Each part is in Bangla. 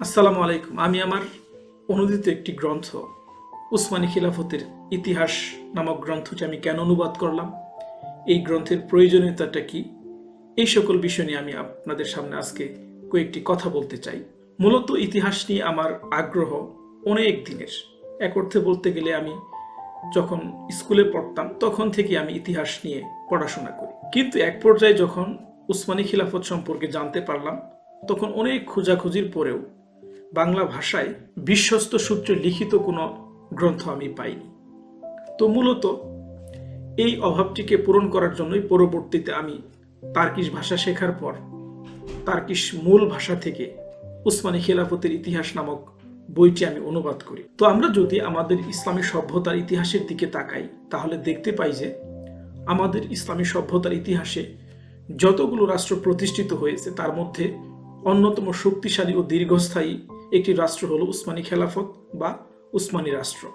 আসসালামু আলাইকুম। আমি আমার অনুদিত একটি গ্রন্থ, উসমানী খিলাফতের ইতিহাস নামক গ্রন্থটি আমি কেন অনুবাদ করলাম, এই গ্রন্থের প্রয়োজনীয়তাটা কি, এই সকল বিষয় নিয়ে আমি আপনাদের সামনে আজকে কয়েকটি কথা বলতে চাই। মূলত ইতিহাস নিয়ে আমার আগ্রহ অনেক দিনের। এক অর্থে বলতে গেলে আমি যখন স্কুলে পড়তাম, তখন থেকে আমি ইতিহাস নিয়ে পড়াশোনা করি। কিন্তু এক পর্যায়ে যখন উসমানী খিলাফত সম্পর্কে জানতে পারলাম, তখন অনেক খোঁজাখুঁজির পরেও বাংলা ভাষায় বিশ্বস্ত সূত্রে লিখিত কোনো গ্রন্থ আমি পাইনি। তো মূলত এই অভাবটিকে পূরণ করার জন্যই পরবর্তীতে আমি তার্কিশ ভাষা শেখার পর তার্কিশ মূল ভাষা থেকে উসমানী খেলাফতের ইতিহাস নামক বইটি আমি অনুবাদ করি। তো আমরা যদি আমাদের ইসলামী সভ্যতার ইতিহাসের দিকে তাকাই, তাহলে দেখতে পাই যে আমাদের ইসলামী সভ্যতার ইতিহাসে যতগুলো রাষ্ট্র প্রতিষ্ঠিত হয়েছে, তার মধ্যে অন্যতম শক্তিশালী ও দীর্ঘস্থায়ী একটি রাষ্ট্র হলো উসমানী খেলাফত বা উসমানী রাষ্ট্র।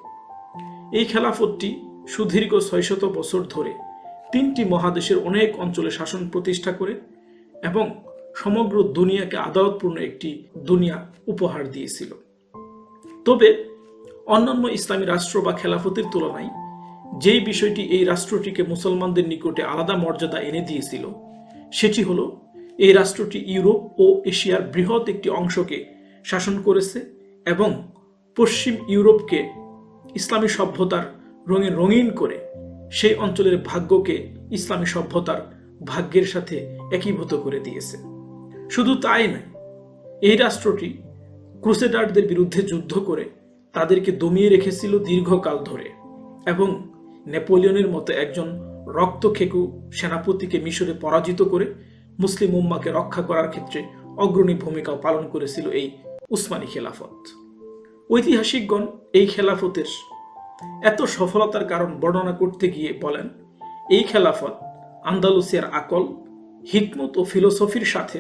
এই খেলাফতটি সুদীর্ঘ ছয়শত বছর ধরে তিনটি মহাদেশের অনেক অঞ্চলে শাসন প্রতিষ্ঠা করে এবং সমগ্র দুনিয়াকে আদালতপূর্ণ একটি দুনিয়া উপহার দিয়েছিল। তবে অন্যান্য ইসলামী রাষ্ট্র বা খেলাফতের তুলনায় যেই বিষয়টি এই রাষ্ট্রটিকে মুসলমানদের নিকটে আলাদা মর্যাদা এনে দিয়েছিল, সেটি হলো এই রাষ্ট্রটি ইউরোপ ও এশিয়ার বৃহৎ একটি অংশকে শাসন করেছে এবং পশ্চিম ইউরোপকে ইসলামী সভ্যতার রঙে রঙিন করে সেই অঞ্চলের ভাগ্যকে ইসলামী সভ্যতার ভাগ্যের সাথে একীভূত করে দিয়েছে। শুধু তাই নয়, এই রাষ্ট্রটি ক্রুসেডারদের বিরুদ্ধে যুদ্ধ করে তাদেরকে দমিয়ে রেখেছিল দীর্ঘকাল ধরে এবং নেপোলিয়নের মতো একজন রক্তখেকু সেনাপতিকে মিশরে পরাজিত করে মুসলিম উম্মাকে রক্ষা করার ক্ষেত্রে অগ্রণী ভূমিকাও পালন করেছিল এই উসমানী খেলাফত। ঐতিহাসিকগণ এই খেলাফতের এত সফলতার কারণ বর্ণনা করতে গিয়ে বলেন, এই খেলাফত আন্দালুসিয়ার আকল, হিকমত ও ফিলোসফির সাথে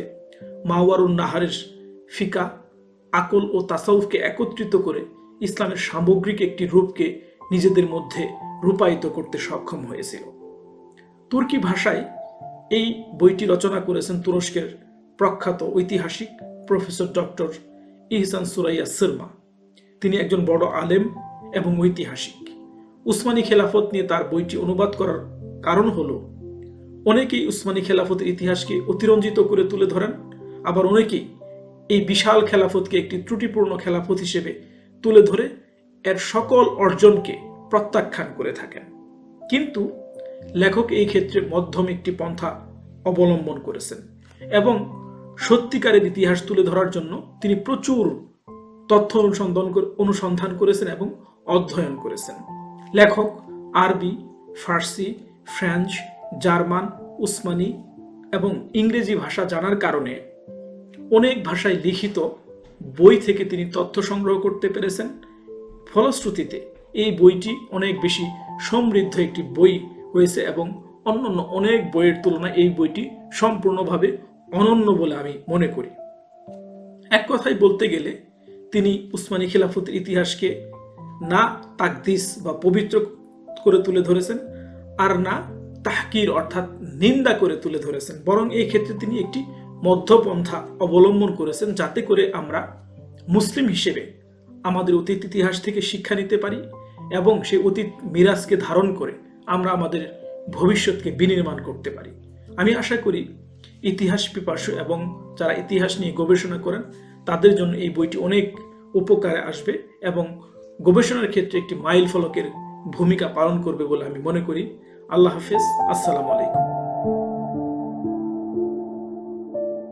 মাওয়ারুন নাহারের ফিকা, আকল ও তাসাউফকে একত্রিত করে ইসলামের সামগ্রিক একটি রূপকে নিজেদের মধ্যে রূপায়িত করতে সক্ষম হয়েছিল। তুর্কি ভাষায় এই বইটি রচনা করেছেন তুরস্কের প্রখ্যাত ঐতিহাসিক professor doctor Ihsan Sureyya Sirma তিনি একজন বড় আলেম এবং ঐতিহাসিক। উসমানী খেলাফত নিয়ে তার বইটি অনুবাদ করার কারণ হল, অনেকেই উসমানী খেলাফতের ইতিহাসকে অতিরঞ্জিত করে তুলে ধরেন, আবার অনেকেই এই বিশাল খেলাফতকে একটি ত্রুটিপূর্ণ খেলাফত হিসেবে তুলে ধরে এর সকল অর্জনকে প্রত্যাখ্যান করে থাকেন। কিন্তু লেখক এই ক্ষেত্রে মধ্যম একটি পন্থা অবলম্বন করেছেন এবং সত্যিকারের ইতিহাস তুলে ধরার জন্য তিনি প্রচুর তথ্য অনুসন্ধান অনুসন্ধান করেছেন এবং অধ্যয়ন করেছেন। লেখক আরবি, ফার্সি, ফ্রেঞ্চ, জার্মান, উসমানি এবং ইংরেজি ভাষা জানার কারণে অনেক ভাষায় লিখিত বই থেকে তিনি তথ্য সংগ্রহ করতে পেরেছেন। ফলশ্রুতিতে এই বইটি অনেক বেশি সমৃদ্ধ একটি বই হয়েছে এবং অন্যান্য অনেক বইয়ের তুলনায় এই বইটি সম্পূর্ণভাবে অনন্য বলে আমি মনে করি। এক কথায় বলতে গেলে, তিনি উসমানী খিলাফতের ইতিহাসকে না তাকদিস বা পবিত্র করে তুলে ধরেছেন আর না তাহকির অর্থাৎ নিন্দা করে তুলে ধরেছেন। বরং এই ক্ষেত্রে তিনি একটি মধ্যপন্থা অবলম্বন করেছেন যাতে করে আমরা মুসলিম হিসেবে আমাদের অতীত ইতিহাস থেকে শিক্ষা নিতে পারি এবং সেই অতীত মিরাজকে ধারণ করে আমরা আমাদের ভবিষ্যৎকে বিনির্মাণ করতে পারি। আমি আশা করি ইতিহাস পিপাসু এবং যারা ইতিহাস নিয়ে গবেষণা করেন, তাদের জন্য এই বইটি অনেক উপকারে আসবে এবং গবেষণার ক্ষেত্রে একটি মাইল ফলকের ভূমিকা পালন করবে বলে আমি মনে করি। আল্লাহ হাফেজ। আসসালামু আলাইকুম।